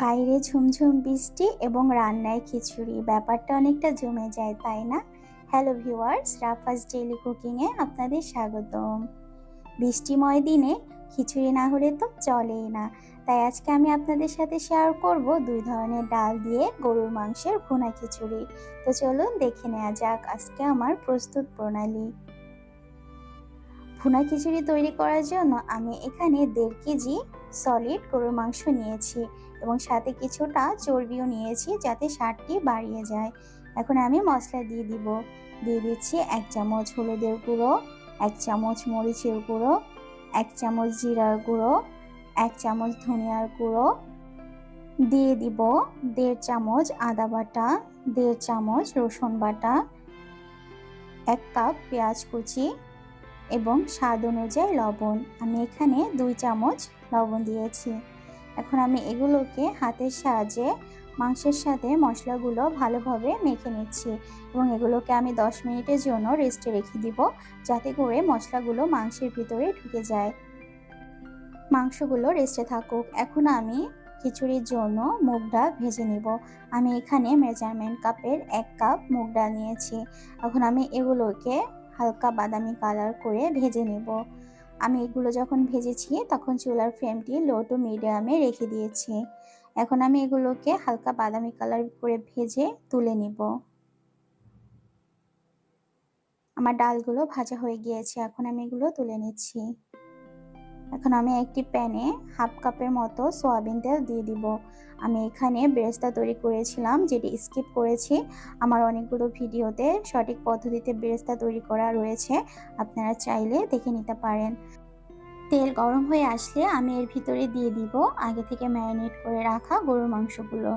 বাইরে ঝুমঝুম বৃষ্টি এবং রান্নায় খিচুড়ি, ব্যাপারটা অনেকটা জমে যায়, তাই না? হ্যালো ভিউয়ার্স রাফাস ডেইলি কুকিংয়ে আপনাদের স্বাগতম। বৃষ্টিময় দিনে খিচুড়ি না হলে তো চলেই না। তাই আজকে আমি আপনাদের সাথে শেয়ার করব দুই ধরনের ডাল দিয়ে গরুর মাংসের ভুনা খিচুড়ি। তো চলুন দেখে নেওয়া যাক আজকে আমার প্রস্তুত প্রণালী। ভুনা খিচুড়ি তৈরি করার জন্য আমি এখানে দেড় কেজি সলিড গরুর মাংস নিয়েছি এবং সাথে কিছুটা চর্বিও নিয়েছি যাতে স্বাদটি বাড়িয়ে যায়। এখন আমি মশলা দিয়ে দিব। দিয়ে দিচ্ছি এক চামচ হলুদের গুঁড়ো, এক চামচ মরিচের গুঁড়ো, এক চামচ জিরার গুঁড়ো, এক চামচ ধনিয়ার গুঁড়ো। দিয়ে দিব দেড় চামচ আদা বাটা, দেড় চামচ রসুন বাটা, এক কাপ পেঁয়াজ কুচি এবং স্বাদ অনুযায়ী লবণ। আমি এখানে দুই চামচ লবণ দিয়েছি। এখন আমি এগুলোকে হাতের সাহায্যে মাংসের সাথে মশলাগুলো ভালোভাবে মেখে নিচ্ছি এবং এগুলোকে আমি 10 মিনিটের জন্য রেস্টে রেখে দিব যাতে করে মশলাগুলো মাংসের ভিতরে ঢুকে যায়। মাংসগুলো রেস্টে থাকুক। এখন আমি খিচুড়ির জন্য মুগ ডাল ভেজে নিব। আমি এখানে মেজারমেন্ট কাপের এক কাপ মুগ ডাল নিয়েছি। এখন আমি এগুলোকে হালকা বাদামি কালার করে ভেজে নেব। আমি এগুলো যখন ভেজেছি, তখন চুলার ফ্লেমটি লো টু মিডিয়ামে রেখে দিয়েছি। এখন আমি এগুলোকে হালকা বাদামি কালার করে ভেজে তুলে নিব। আমার ডালগুলো ভাজা হয়ে গিয়েছে, এখন আমি এগুলো তুলে নিচ্ছি। এখন আমি একটি প্যানে হাফ কাপের মতো সোয়াবিন তেল দিয়ে দিব। আমি এখানে বেরেস্তা তৈরি করেছিলাম, যেটি স্কিপ করেছি। আমার অনেকগুলো ভিডিওতে সঠিক পদ্ধতিতে বেরেস্তা তৈরি করা রয়েছে, আপনারা চাইলে দেখে নিতে পারেন। তেল গরম হয়ে আসলে আমি এর ভিতরে দিয়ে দিব আগে থেকে ম্যারিনেট করে রাখা গরুর মাংসগুলো।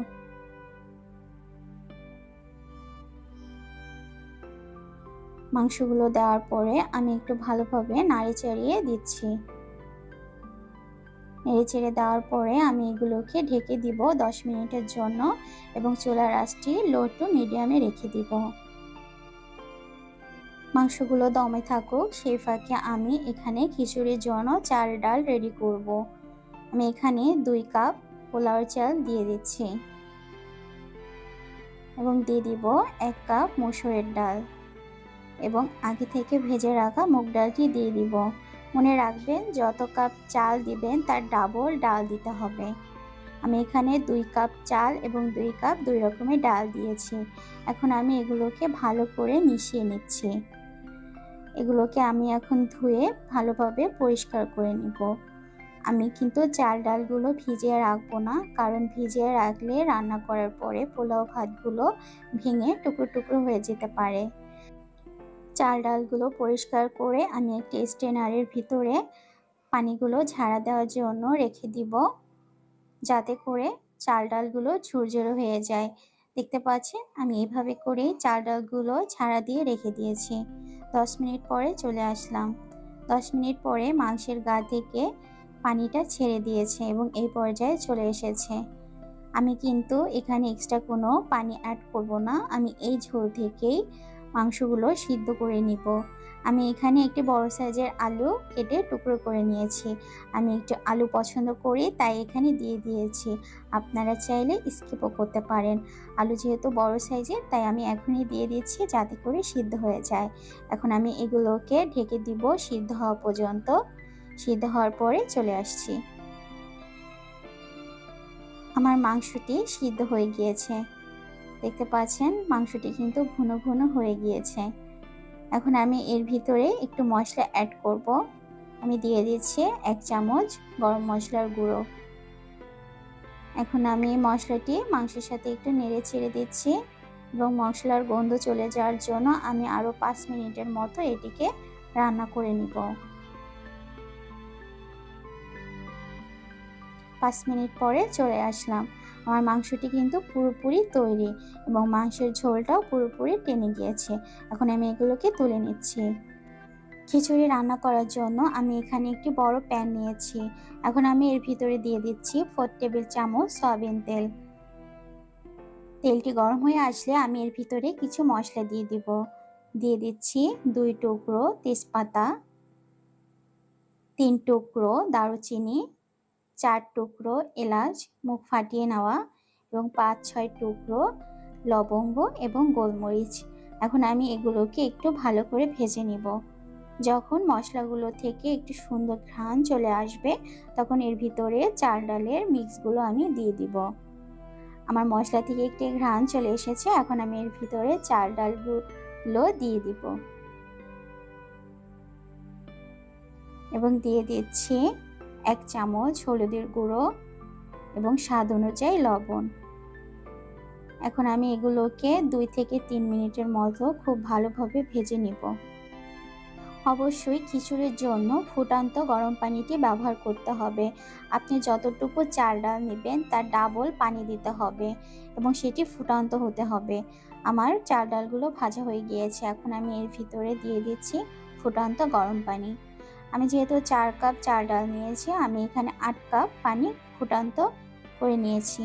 মাংসগুলো দেওয়ার পরে আমি একটু ভালোভাবে নাড়ি চাড়িয়ে দিচ্ছি। নেড়ে ছেড়ে দেওয়ার পরে আমি এগুলোকে ঢেকে দিব দশ মিনিটের জন্য এবং চুলার আঁচটি লো টু মিডিয়ামে রেখে দিব মাংসগুলো দমে থাকুক, সেই ফাঁকে আমি এখানে খিচুড়ির জন্য চাল ডাল রেডি করব। আমি এখানে দুই কাপ পোলাও চাল দিয়ে দিচ্ছি এবং দিয়ে দিব এক কাপ মসুরের ডাল এবং আগে থেকে ভেজে রাখা মুগ ডালটি দিয়ে দিব মনে রাখবেন, যত কাপ চাল দিবেন, তার ডাবল ডাল দিতে হবে। আমি এখানে দুই কাপ চাল এবং দুই কাপ দুই রকমের ডাল দিয়েছি। এখন আমি এগুলোকে ভালো করে মিশিয়ে নিচ্ছি। এগুলোকে আমি এখন ধুয়ে ভালোভাবে পরিষ্কার করে নিব। আমি কিন্তু চাল ডালগুলো ভিজিয়ে রাখব না, কারণ ভিজিয়ে রাখলে রান্না করার পরে পোলাও ভাতগুলো ভেঙে টুকরো টুকরো হয়ে যেতে পারে। চাল ডালগুলো পরিষ্কার করে আমি একটি স্টেনারের ভিতরে পানিগুলো ঝাড়া দেওয়ার জন্য রেখে দিব, যাতে করে চাল ডালগুলো ঝুরঝুরো হয়ে যায়। দেখতে পাচ্ছেন, আমি এভাবে করেই চাল ডালগুলো ছাড়া দিয়ে রেখে দিয়েছি। দশ মিনিট পরে চলে আসলাম। দশ মিনিট পরে মাংসের গা থেকে পানিটা ছেড়ে দিয়েছে এবং এই পর্যায়ে চলে এসেছে। আমি কিন্তু এখানে এক্সট্রা কোনো পানি অ্যাড করব না। আমি এই ঝোল থেকেই মাংসগুলো সিদ্ধ করে নিব। আমি এখানে একটি বড় সাইজের আলু কেটে টুকরো করে নিয়েছি। আমি একটু আলু পছন্দ করি, তাই এখানে দিয়ে দিয়েছি। আপনারা চাইলে স্কিপও করতে পারেন। আলু যেহেতু বড় সাইজের, তাই আমি এখনই দিয়ে দিচ্ছি যাতে করে সিদ্ধ হয়ে যায়। এখন আমি এগুলোকে ঢেকে দিব সিদ্ধ হওয়া পর্যন্ত। সিদ্ধ হওয়ার পরে চলে আসছি। আমার মাংসটি সিদ্ধ হয়ে গিয়েছে। দেখতে পাচ্ছেন, মাংসটি কিন্তু ঘন ঘন হয়ে গিয়েছে। এখন আমি এর ভিতরে একটু মশলা অ্যাড করব। আমি দিয়ে দিচ্ছি এক চামচ গরম মশলার গুঁড়ো। এখন আমি মশলাটি মাংসের সাথে একটু নেড়ে ছেড়ে দিচ্ছি এবং মশলার গন্ধ চলে যাওয়ার জন্য আমি আরও পাঁচ মিনিটের মতো এটিকে রান্না করে নিব। পাঁচ মিনিট পরে চলে আসলাম। আমার মাংসটি কিন্তু পুরোপুরি তৈরি এবং মাংসের ঝোলটাও পুরোপুরি টেনে গিয়েছে। এখন আমি এগুলোকে তুলে নিচ্ছি। খিচুড়ি রান্না করার জন্য আমি এখানে একটি বড় প্যান নিয়েছি। এখন আমি এর ভিতরে দিয়ে দিচ্ছি ফোর টেবিল চামচ সয়াবিন তেল। তেলটি গরম হয়ে আসলে আমি এর ভিতরে কিছু মশলা দিয়ে দিব। দিয়ে দিচ্ছি দুই টুকরো তেজপাতা, তিন টুকরো দারুচিনি চার টুকরো এলাচ মুখ ফাটিয়ে নেওয়া এবং পাঁচ, ছয় টুকরো লবঙ্গ এবং গোলমরিচ। এখন আমি এগুলোকে একটু ভালো করে ভেজে নিব। যখন মশলাগুলো থেকে একটু সুন্দর ঘ্রাণ চলে আসবে, তখন এর ভিতরে চাল ডালের মিক্সগুলো আমি দিয়ে দিব। আমার মশলা থেকে একটি ঘ্রাণ চলে এসেছে, এখন আমি এর ভিতরে চাল ডালগুলো দিয়ে দিব। এবং দিয়ে দিচ্ছি এক চামচ হলুদের গুঁড়ো এবং স্বাদ অনুযায়ী লবণ। এখন আমি এগুলোকে দুই থেকে তিন মিনিটের মতো খুব ভালোভাবে ভেজে নিব। অবশ্যই খিচুড়ির জন্য ফুটান্ত গরম পানিটি ব্যবহার করতে হবে। আপনি যতটুকু চাল ডাল নেবেন তার ডাবল পানি দিতে হবে এবং সেটি ফুটান্ত হতে হবে। আমার চাল ডালগুলো ভাজা হয়ে গিয়েছে। এখন আমি এর ভিতরে দিয়ে দিচ্ছি ফুটান্ত গরম পানি। আমি যেহেতু চার কাপ চাল ডাল নিয়েছি, আমি এখানে আট কাপ পানি ফুটান্ত করে নিয়েছি।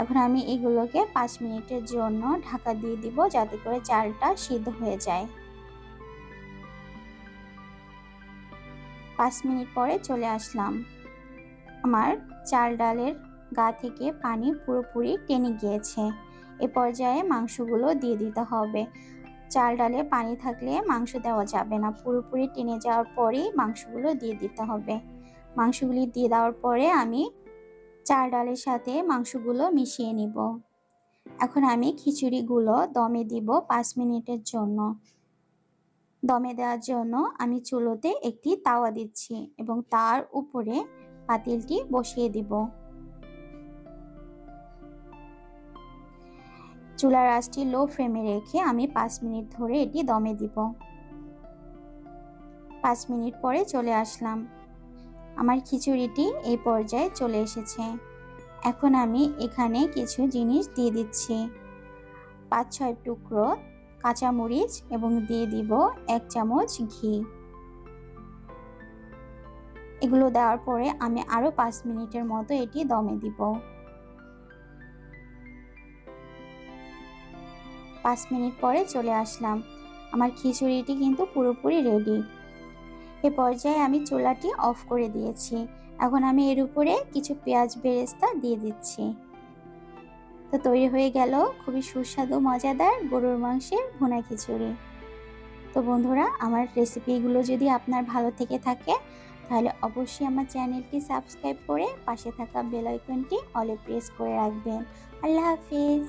এখন আমি এগুলোকে পাঁচ মিনিটের জন্য ঢাকা দিয়ে দিব যাতে করে চালটা সিদ্ধ হয়ে যায়। পাঁচ মিনিট পরে চলে আসলাম। আমার চাল ডালের গা থেকে পানি পুরোপুরি টেনে গিয়েছে। এ পর্যায়ে মাংসগুলো দিয়ে দিতে হবে। চাল ডালে পানি থাকলে মাংস দেওয়া যাবে না। পুরোপুরি টেনে যাওয়ার পরেই মাংসগুলো দিয়ে দিতে হবে। মাংসগুলি দিয়ে দেওয়ার পরে আমি চাল ডালের সাথে মাংসগুলো মিশিয়ে নিব। এখন আমি খিচুড়িগুলো দমে দিব পাঁচ মিনিটের জন্য। দমে দেওয়ার জন্য আমি চুলোতে একটি তাওয়া দিচ্ছি এবং তার উপরে পাতিলটি বসিয়ে দিব। চুলার আঁচটি লো ফ্লেমে রেখে আমি পাঁচ মিনিট ধরে এটি দমে দিব। পাঁচ মিনিট পরে চলে আসলাম। আমার খিচুড়িটি এই পর্যায়ে চলে এসেছে। এখন আমি এখানে কিছু জিনিস দিয়ে দিচ্ছি। পাঁচ ছয় টুকরো কাঁচামরিচ এবং দিয়ে দিব এক চামচ ঘি। এগুলো দেওয়ার পরে আমি আরও পাঁচ মিনিটের মতো এটি দমে দিব। পাঁচ মিনিট পরে চলে আসলাম। আমার খিচুড়িটি কিন্তু পুরোপুরি রেডি এ পর্যায়ে আমি চুলাটি অফ করে দিয়েছি। এখন আমি এর উপরে কিছু পেঁয়াজ বেরেস্তা দিয়ে দিচ্ছি। তো তৈরি হয়ে গেল খুবই সুস্বাদু, মজাদার গরুর মাংসের ভুনা খিচুড়ি। তো বন্ধুরা, আমার রেসিপিগুলো যদি আপনার ভালো থেকে থাকে, তাহলে অবশ্যই আমার চ্যানেলটি সাবস্ক্রাইব করে পাশে থাকা বেল আইকনটি অলে প্রেস করে রাখবেন। আল্লাহ হাফিজ!